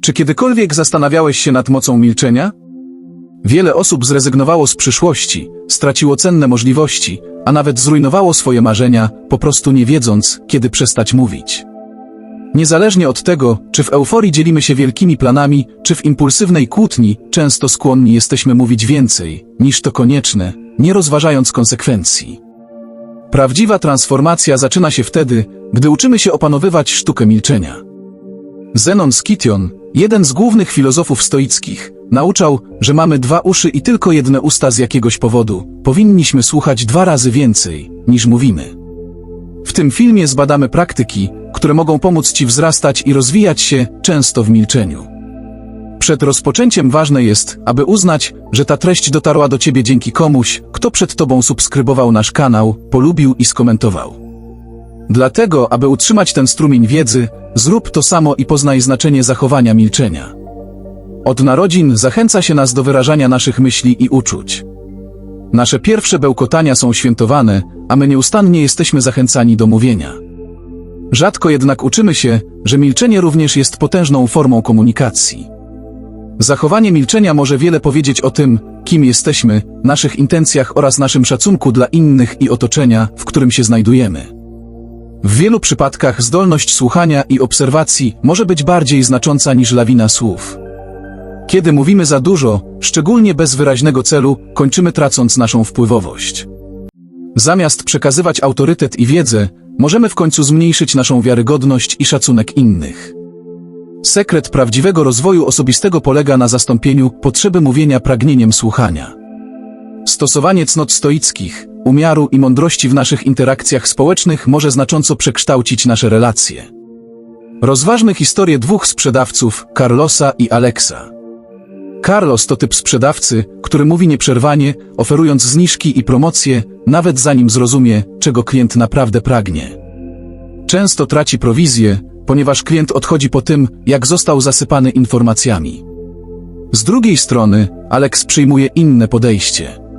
Czy kiedykolwiek zastanawiałeś się nad mocą milczenia? Wiele osób zrezygnowało z przyszłości, straciło cenne możliwości, a nawet zrujnowało swoje marzenia, po prostu nie wiedząc, kiedy przestać mówić. Niezależnie od tego, czy w euforii dzielimy się wielkimi planami, czy w impulsywnej kłótni, często skłonni jesteśmy mówić więcej, niż to konieczne, nie rozważając konsekwencji. Prawdziwa transformacja zaczyna się wtedy, gdy uczymy się opanowywać sztukę milczenia. Zenon Skition, jeden z głównych filozofów stoickich, nauczał, że mamy dwa uszy i tylko jedne usta z jakiegoś powodu. Powinniśmy słuchać dwa razy więcej, niż mówimy. W tym filmie zbadamy praktyki, które mogą pomóc Ci wzrastać i rozwijać się, często w milczeniu. Przed rozpoczęciem ważne jest, aby uznać, że ta treść dotarła do Ciebie dzięki komuś, kto przed Tobą subskrybował nasz kanał, polubił i skomentował. Dlatego, aby utrzymać ten strumień wiedzy, zrób to samo i poznaj znaczenie zachowania milczenia. Od narodzin zachęca się nas do wyrażania naszych myśli i uczuć. Nasze pierwsze bełkotania są świętowane, a my nieustannie jesteśmy zachęcani do mówienia. Rzadko jednak uczymy się, że milczenie również jest potężną formą komunikacji. Zachowanie milczenia może wiele powiedzieć o tym, kim jesteśmy, naszych intencjach oraz naszym szacunku dla innych i otoczenia, w którym się znajdujemy. W wielu przypadkach zdolność słuchania i obserwacji może być bardziej znacząca niż lawina słów. Kiedy mówimy za dużo, szczególnie bez wyraźnego celu, kończymy tracąc naszą wpływowość. Zamiast przekazywać autorytet i wiedzę, możemy w końcu zmniejszyć naszą wiarygodność i szacunek innych. Sekret prawdziwego rozwoju osobistego polega na zastąpieniu potrzeby mówienia pragnieniem słuchania. Stosowanie cnot stoickich, umiaru i mądrości w naszych interakcjach społecznych może znacząco przekształcić nasze relacje. Rozważmy historię dwóch sprzedawców, Carlosa i Alexa. Carlos to typ sprzedawcy, który mówi nieprzerwanie, oferując zniżki i promocje, nawet zanim zrozumie, czego klient naprawdę pragnie. Często traci prowizję, ponieważ klient odchodzi po tym, jak został zasypany informacjami. Z drugiej strony, Alex przyjmuje inne podejście.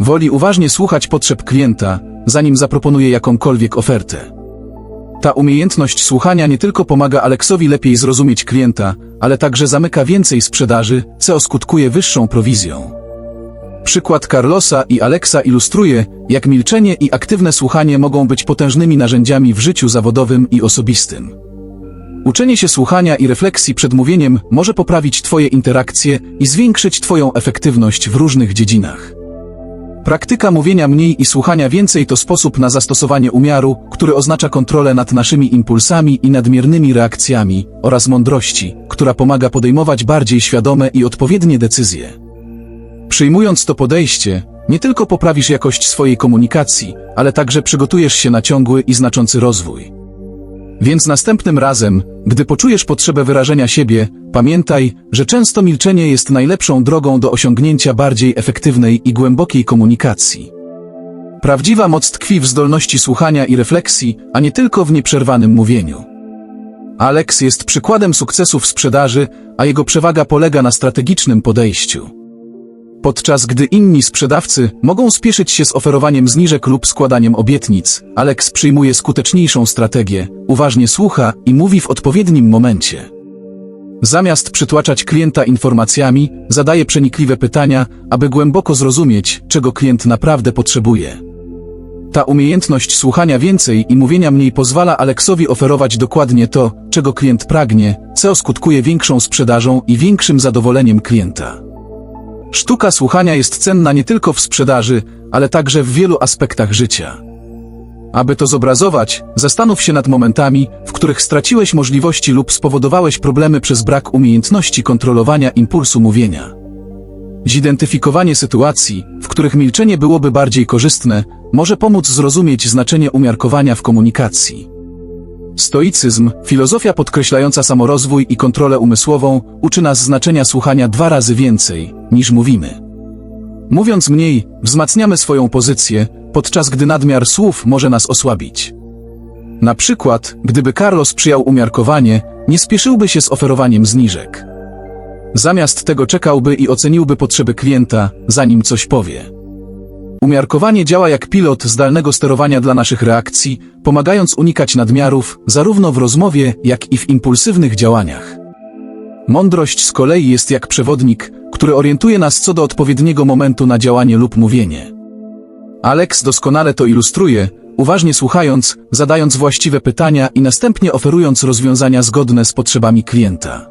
Woli uważnie słuchać potrzeb klienta, zanim zaproponuje jakąkolwiek ofertę. Ta umiejętność słuchania nie tylko pomaga Aleksowi lepiej zrozumieć klienta, ale także zamyka więcej sprzedaży, co skutkuje wyższą prowizją. Przykład Carlosa i Aleksa ilustruje, jak milczenie i aktywne słuchanie mogą być potężnymi narzędziami w życiu zawodowym i osobistym. Uczenie się słuchania i refleksji przed mówieniem może poprawić Twoje interakcje i zwiększyć Twoją efektywność w różnych dziedzinach. Praktyka mówienia mniej i słuchania więcej to sposób na zastosowanie umiaru, który oznacza kontrolę nad naszymi impulsami i nadmiernymi reakcjami, oraz mądrości, która pomaga podejmować bardziej świadome i odpowiednie decyzje. Przyjmując to podejście, nie tylko poprawisz jakość swojej komunikacji, ale także przygotujesz się na ciągły i znaczący rozwój. Więc następnym razem, gdy poczujesz potrzebę wyrażenia siebie, pamiętaj, że często milczenie jest najlepszą drogą do osiągnięcia bardziej efektywnej i głębokiej komunikacji. Prawdziwa moc tkwi w zdolności słuchania i refleksji, a nie tylko w nieprzerwanym mówieniu. Alex jest przykładem sukcesu w sprzedaży, a jego przewaga polega na strategicznym podejściu. Podczas gdy inni sprzedawcy mogą spieszyć się z oferowaniem zniżek lub składaniem obietnic, Alex przyjmuje skuteczniejszą strategię, uważnie słucha i mówi w odpowiednim momencie. Zamiast przytłaczać klienta informacjami, zadaje przenikliwe pytania, aby głęboko zrozumieć, czego klient naprawdę potrzebuje. Ta umiejętność słuchania więcej i mówienia mniej pozwala Aleksowi oferować dokładnie to, czego klient pragnie, co skutkuje większą sprzedażą i większym zadowoleniem klienta. Sztuka słuchania jest cenna nie tylko w sprzedaży, ale także w wielu aspektach życia. Aby to zobrazować, zastanów się nad momentami, w których straciłeś możliwości lub spowodowałeś problemy przez brak umiejętności kontrolowania impulsu mówienia. Zidentyfikowanie sytuacji, w których milczenie byłoby bardziej korzystne, może pomóc zrozumieć znaczenie umiarkowania w komunikacji. Stoicyzm, filozofia podkreślająca samorozwój i kontrolę umysłową, uczy nas znaczenia słuchania dwa razy więcej, niż mówimy. Mówiąc mniej, wzmacniamy swoją pozycję, podczas gdy nadmiar słów może nas osłabić. Na przykład, gdyby Carlos przyjął umiarkowanie, nie spieszyłby się z oferowaniem zniżek. Zamiast tego czekałby i oceniłby potrzeby klienta, zanim coś powie. Umiarkowanie działa jak pilot zdalnego sterowania dla naszych reakcji, pomagając unikać nadmiarów, zarówno w rozmowie, jak i w impulsywnych działaniach. Mądrość z kolei jest jak przewodnik, który orientuje nas co do odpowiedniego momentu na działanie lub mówienie. Alex doskonale to ilustruje, uważnie słuchając, zadając właściwe pytania i następnie oferując rozwiązania zgodne z potrzebami klienta.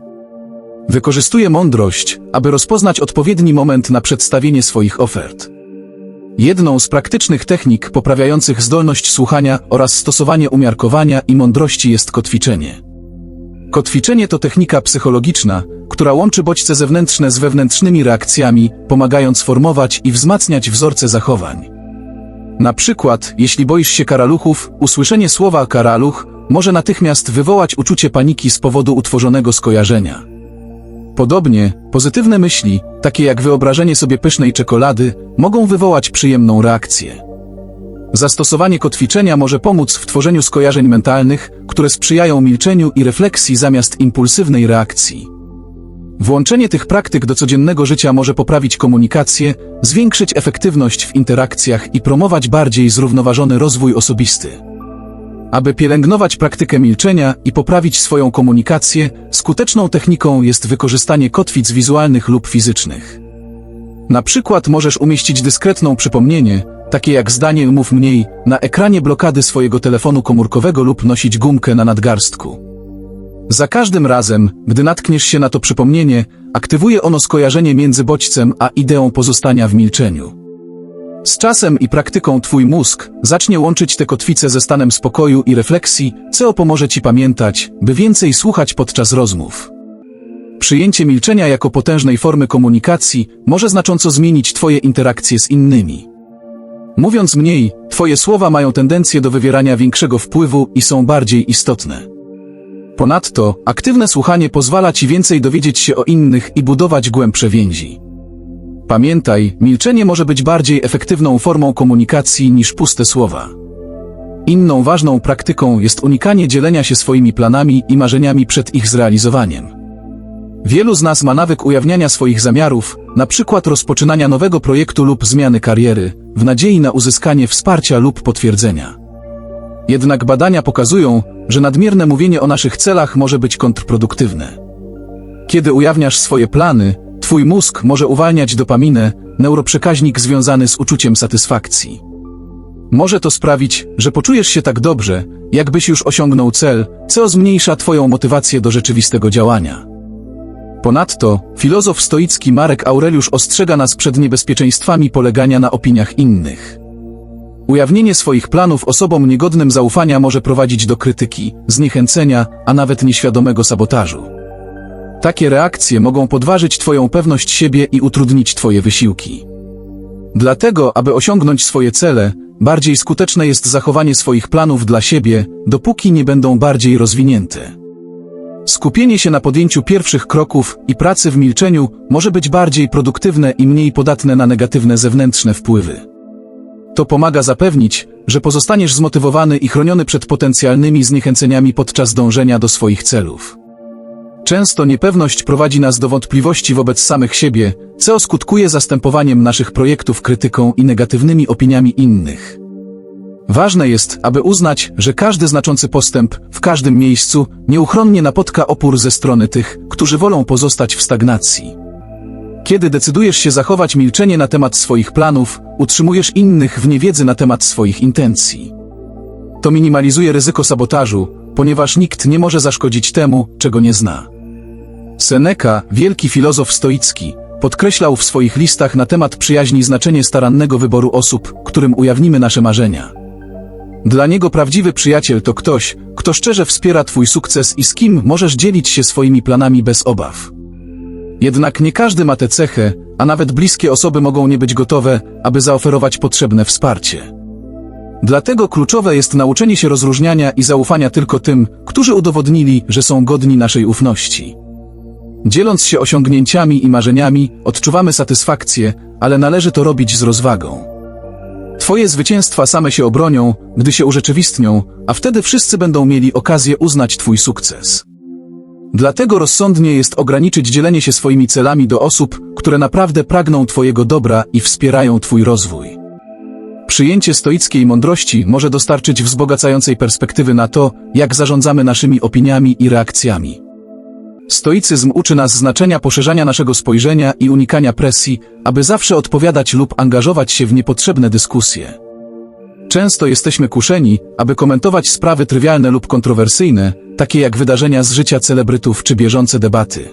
Wykorzystuje mądrość, aby rozpoznać odpowiedni moment na przedstawienie swoich ofert. Jedną z praktycznych technik poprawiających zdolność słuchania oraz stosowanie umiarkowania i mądrości jest kotwiczenie. Kotwiczenie to technika psychologiczna, która łączy bodźce zewnętrzne z wewnętrznymi reakcjami, pomagając formować i wzmacniać wzorce zachowań. Na przykład, jeśli boisz się karaluchów, usłyszenie słowa karaluch może natychmiast wywołać uczucie paniki z powodu utworzonego skojarzenia. Podobnie, pozytywne myśli, takie jak wyobrażenie sobie pysznej czekolady, mogą wywołać przyjemną reakcję. Zastosowanie kotwiczenia może pomóc w tworzeniu skojarzeń mentalnych, które sprzyjają milczeniu i refleksji zamiast impulsywnej reakcji. Włączenie tych praktyk do codziennego życia może poprawić komunikację, zwiększyć efektywność w interakcjach i promować bardziej zrównoważony rozwój osobisty. Aby pielęgnować praktykę milczenia i poprawić swoją komunikację, skuteczną techniką jest wykorzystanie kotwic wizualnych lub fizycznych. Na przykład możesz umieścić dyskretną przypomnienie, takie jak zdanie mów mniej, na ekranie blokady swojego telefonu komórkowego lub nosić gumkę na nadgarstku. Za każdym razem, gdy natkniesz się na to przypomnienie, aktywuje ono skojarzenie między bodźcem a ideą pozostania w milczeniu. Z czasem i praktyką twój mózg zacznie łączyć te kotwice ze stanem spokoju i refleksji, co pomoże ci pamiętać, by więcej słuchać podczas rozmów. Przyjęcie milczenia jako potężnej formy komunikacji może znacząco zmienić twoje interakcje z innymi. Mówiąc mniej, twoje słowa mają tendencję do wywierania większego wpływu i są bardziej istotne. Ponadto, aktywne słuchanie pozwala ci więcej dowiedzieć się o innych i budować głębsze więzi. Pamiętaj, milczenie może być bardziej efektywną formą komunikacji niż puste słowa. Inną ważną praktyką jest unikanie dzielenia się swoimi planami i marzeniami przed ich zrealizowaniem. Wielu z nas ma nawyk ujawniania swoich zamiarów, na przykład rozpoczynania nowego projektu lub zmiany kariery, w nadziei na uzyskanie wsparcia lub potwierdzenia. Jednak badania pokazują, że nadmierne mówienie o naszych celach może być kontrproduktywne. Kiedy ujawniasz swoje plany, twój mózg może uwalniać dopaminę, neuroprzekaźnik związany z uczuciem satysfakcji. Może to sprawić, że poczujesz się tak dobrze, jakbyś już osiągnął cel, co zmniejsza twoją motywację do rzeczywistego działania. Ponadto, filozof stoicki Marek Aureliusz ostrzega nas przed niebezpieczeństwami polegania na opiniach innych. Ujawnienie swoich planów osobom niegodnym zaufania może prowadzić do krytyki, zniechęcenia, a nawet nieświadomego sabotażu. Takie reakcje mogą podważyć Twoją pewność siebie i utrudnić Twoje wysiłki. Dlatego, aby osiągnąć swoje cele, bardziej skuteczne jest zachowanie swoich planów dla siebie, dopóki nie będą bardziej rozwinięte. Skupienie się na podjęciu pierwszych kroków i pracy w milczeniu może być bardziej produktywne i mniej podatne na negatywne zewnętrzne wpływy. To pomaga zapewnić, że pozostaniesz zmotywowany i chroniony przed potencjalnymi zniechęceniami podczas dążenia do swoich celów. Często niepewność prowadzi nas do wątpliwości wobec samych siebie, co skutkuje zastępowaniem naszych projektów krytyką i negatywnymi opiniami innych. Ważne jest, aby uznać, że każdy znaczący postęp, w każdym miejscu, nieuchronnie napotka opór ze strony tych, którzy wolą pozostać w stagnacji. Kiedy decydujesz się zachować milczenie na temat swoich planów, utrzymujesz innych w niewiedzy na temat swoich intencji. To minimalizuje ryzyko sabotażu, ponieważ nikt nie może zaszkodzić temu, czego nie zna. Seneca, wielki filozof stoicki, podkreślał w swoich listach na temat przyjaźni znaczenie starannego wyboru osób, którym ujawnimy nasze marzenia. Dla niego prawdziwy przyjaciel to ktoś, kto szczerze wspiera Twój sukces i z kim możesz dzielić się swoimi planami bez obaw. Jednak nie każdy ma tę cechę, a nawet bliskie osoby mogą nie być gotowe, aby zaoferować potrzebne wsparcie. Dlatego kluczowe jest nauczenie się rozróżniania i zaufania tylko tym, którzy udowodnili, że są godni naszej ufności. Dzieląc się osiągnięciami i marzeniami, odczuwamy satysfakcję, ale należy to robić z rozwagą. Twoje zwycięstwa same się obronią, gdy się urzeczywistnią, a wtedy wszyscy będą mieli okazję uznać Twój sukces. Dlatego rozsądnie jest ograniczyć dzielenie się swoimi celami do osób, które naprawdę pragną Twojego dobra i wspierają Twój rozwój. Przyjęcie stoickiej mądrości może dostarczyć wzbogacającej perspektywy na to, jak zarządzamy naszymi opiniami i reakcjami. Stoicyzm uczy nas znaczenia poszerzania naszego spojrzenia i unikania presji, aby zawsze odpowiadać lub angażować się w niepotrzebne dyskusje. Często jesteśmy kuszeni, aby komentować sprawy trywialne lub kontrowersyjne, takie jak wydarzenia z życia celebrytów czy bieżące debaty.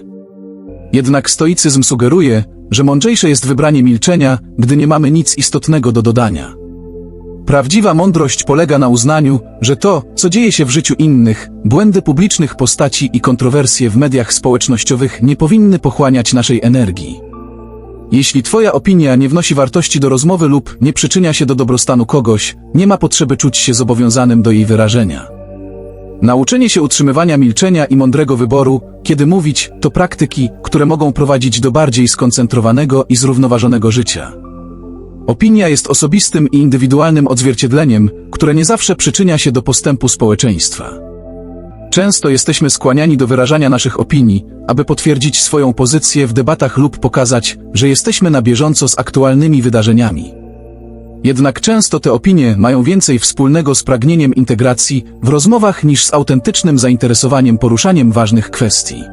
Jednak stoicyzm sugeruje, że mądrzejsze jest wybranie milczenia, gdy nie mamy nic istotnego do dodania. Prawdziwa mądrość polega na uznaniu, że to, co dzieje się w życiu innych, błędy publicznych postaci i kontrowersje w mediach społecznościowych nie powinny pochłaniać naszej energii. Jeśli Twoja opinia nie wnosi wartości do rozmowy lub nie przyczynia się do dobrostanu kogoś, nie ma potrzeby czuć się zobowiązanym do jej wyrażenia. Nauczenie się utrzymywania milczenia i mądrego wyboru, kiedy mówić, to praktyki, które mogą prowadzić do bardziej skoncentrowanego i zrównoważonego życia. Opinia jest osobistym i indywidualnym odzwierciedleniem, które nie zawsze przyczynia się do postępu społeczeństwa. Często jesteśmy skłaniani do wyrażania naszych opinii, aby potwierdzić swoją pozycję w debatach lub pokazać, że jesteśmy na bieżąco z aktualnymi wydarzeniami. Jednak często te opinie mają więcej wspólnego z pragnieniem integracji w rozmowach niż z autentycznym zainteresowaniem poruszaniem ważnych kwestii.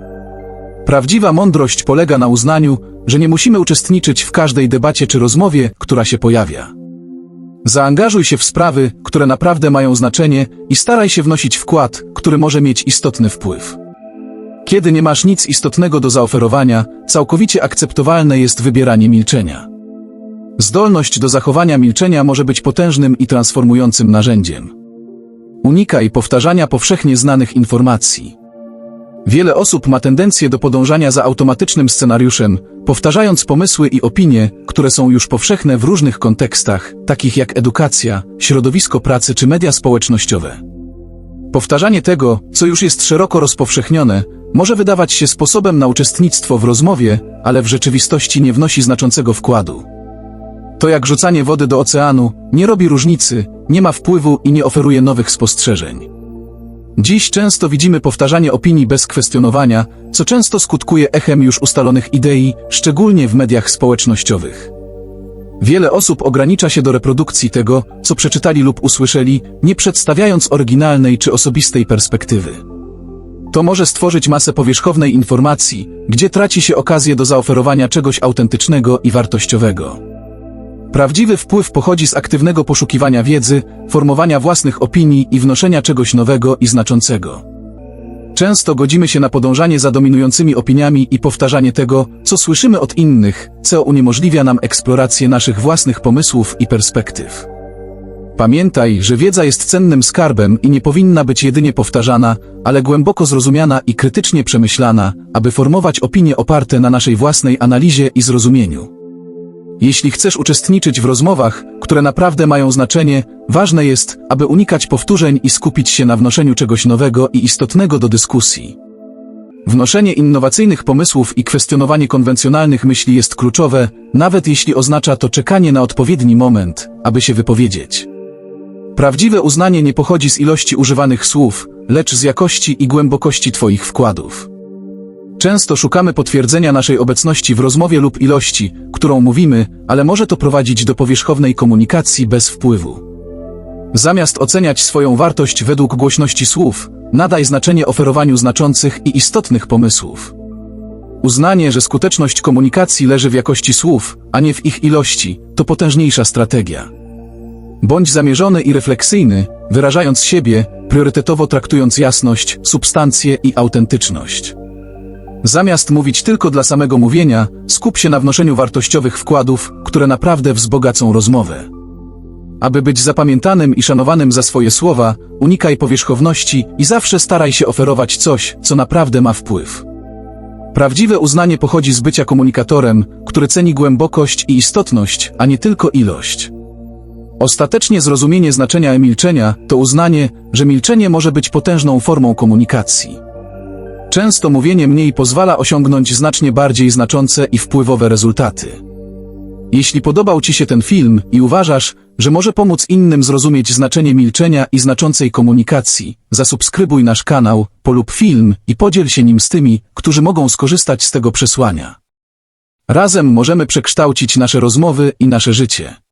Prawdziwa mądrość polega na uznaniu, że nie musimy uczestniczyć w każdej debacie czy rozmowie, która się pojawia. Zaangażuj się w sprawy, które naprawdę mają znaczenie i staraj się wnosić wkład, który może mieć istotny wpływ. Kiedy nie masz nic istotnego do zaoferowania, całkowicie akceptowalne jest wybieranie milczenia. Zdolność do zachowania milczenia może być potężnym i transformującym narzędziem. Unikaj powtarzania powszechnie znanych informacji. Wiele osób ma tendencję do podążania za automatycznym scenariuszem, powtarzając pomysły i opinie, które są już powszechne w różnych kontekstach, takich jak edukacja, środowisko pracy czy media społecznościowe. Powtarzanie tego, co już jest szeroko rozpowszechnione, może wydawać się sposobem na uczestnictwo w rozmowie, ale w rzeczywistości nie wnosi znaczącego wkładu. To jak rzucanie wody do oceanu, nie robi różnicy, nie ma wpływu i nie oferuje nowych spostrzeżeń. Dziś często widzimy powtarzanie opinii bez kwestionowania, co często skutkuje echem już ustalonych idei, szczególnie w mediach społecznościowych. Wiele osób ogranicza się do reprodukcji tego, co przeczytali lub usłyszeli, nie przedstawiając oryginalnej czy osobistej perspektywy. To może stworzyć masę powierzchownej informacji, gdzie traci się okazję do zaoferowania czegoś autentycznego i wartościowego. Prawdziwy wpływ pochodzi z aktywnego poszukiwania wiedzy, formowania własnych opinii i wnoszenia czegoś nowego i znaczącego. Często godzimy się na podążanie za dominującymi opiniami i powtarzanie tego, co słyszymy od innych, co uniemożliwia nam eksplorację naszych własnych pomysłów i perspektyw. Pamiętaj, że wiedza jest cennym skarbem i nie powinna być jedynie powtarzana, ale głęboko zrozumiana i krytycznie przemyślana, aby formować opinie oparte na naszej własnej analizie i zrozumieniu. Jeśli chcesz uczestniczyć w rozmowach, które naprawdę mają znaczenie, ważne jest, aby unikać powtórzeń i skupić się na wnoszeniu czegoś nowego i istotnego do dyskusji. Wnoszenie innowacyjnych pomysłów i kwestionowanie konwencjonalnych myśli jest kluczowe, nawet jeśli oznacza to czekanie na odpowiedni moment, aby się wypowiedzieć. Prawdziwe uznanie nie pochodzi z ilości używanych słów, lecz z jakości i głębokości Twoich wkładów. Często szukamy potwierdzenia naszej obecności w rozmowie lub ilości, którą mówimy, ale może to prowadzić do powierzchownej komunikacji bez wpływu. Zamiast oceniać swoją wartość według głośności słów, nadaj znaczenie oferowaniu znaczących i istotnych pomysłów. Uznanie, że skuteczność komunikacji leży w jakości słów, a nie w ich ilości, to potężniejsza strategia. Bądź zamierzony i refleksyjny, wyrażając siebie, priorytetowo traktując jasność, substancję i autentyczność. Zamiast mówić tylko dla samego mówienia, skup się na wnoszeniu wartościowych wkładów, które naprawdę wzbogacą rozmowę. Aby być zapamiętanym i szanowanym za swoje słowa, unikaj powierzchowności i zawsze staraj się oferować coś, co naprawdę ma wpływ. Prawdziwe uznanie pochodzi z bycia komunikatorem, który ceni głębokość i istotność, a nie tylko ilość. Ostatecznie zrozumienie znaczenia milczenia to uznanie, że milczenie może być potężną formą komunikacji. Często mówienie mniej pozwala osiągnąć znacznie bardziej znaczące i wpływowe rezultaty. Jeśli podobał Ci się ten film i uważasz, że może pomóc innym zrozumieć znaczenie milczenia i znaczącej komunikacji, zasubskrybuj nasz kanał, polub film i podziel się nim z tymi, którzy mogą skorzystać z tego przesłania. Razem możemy przekształcić nasze rozmowy i nasze życie.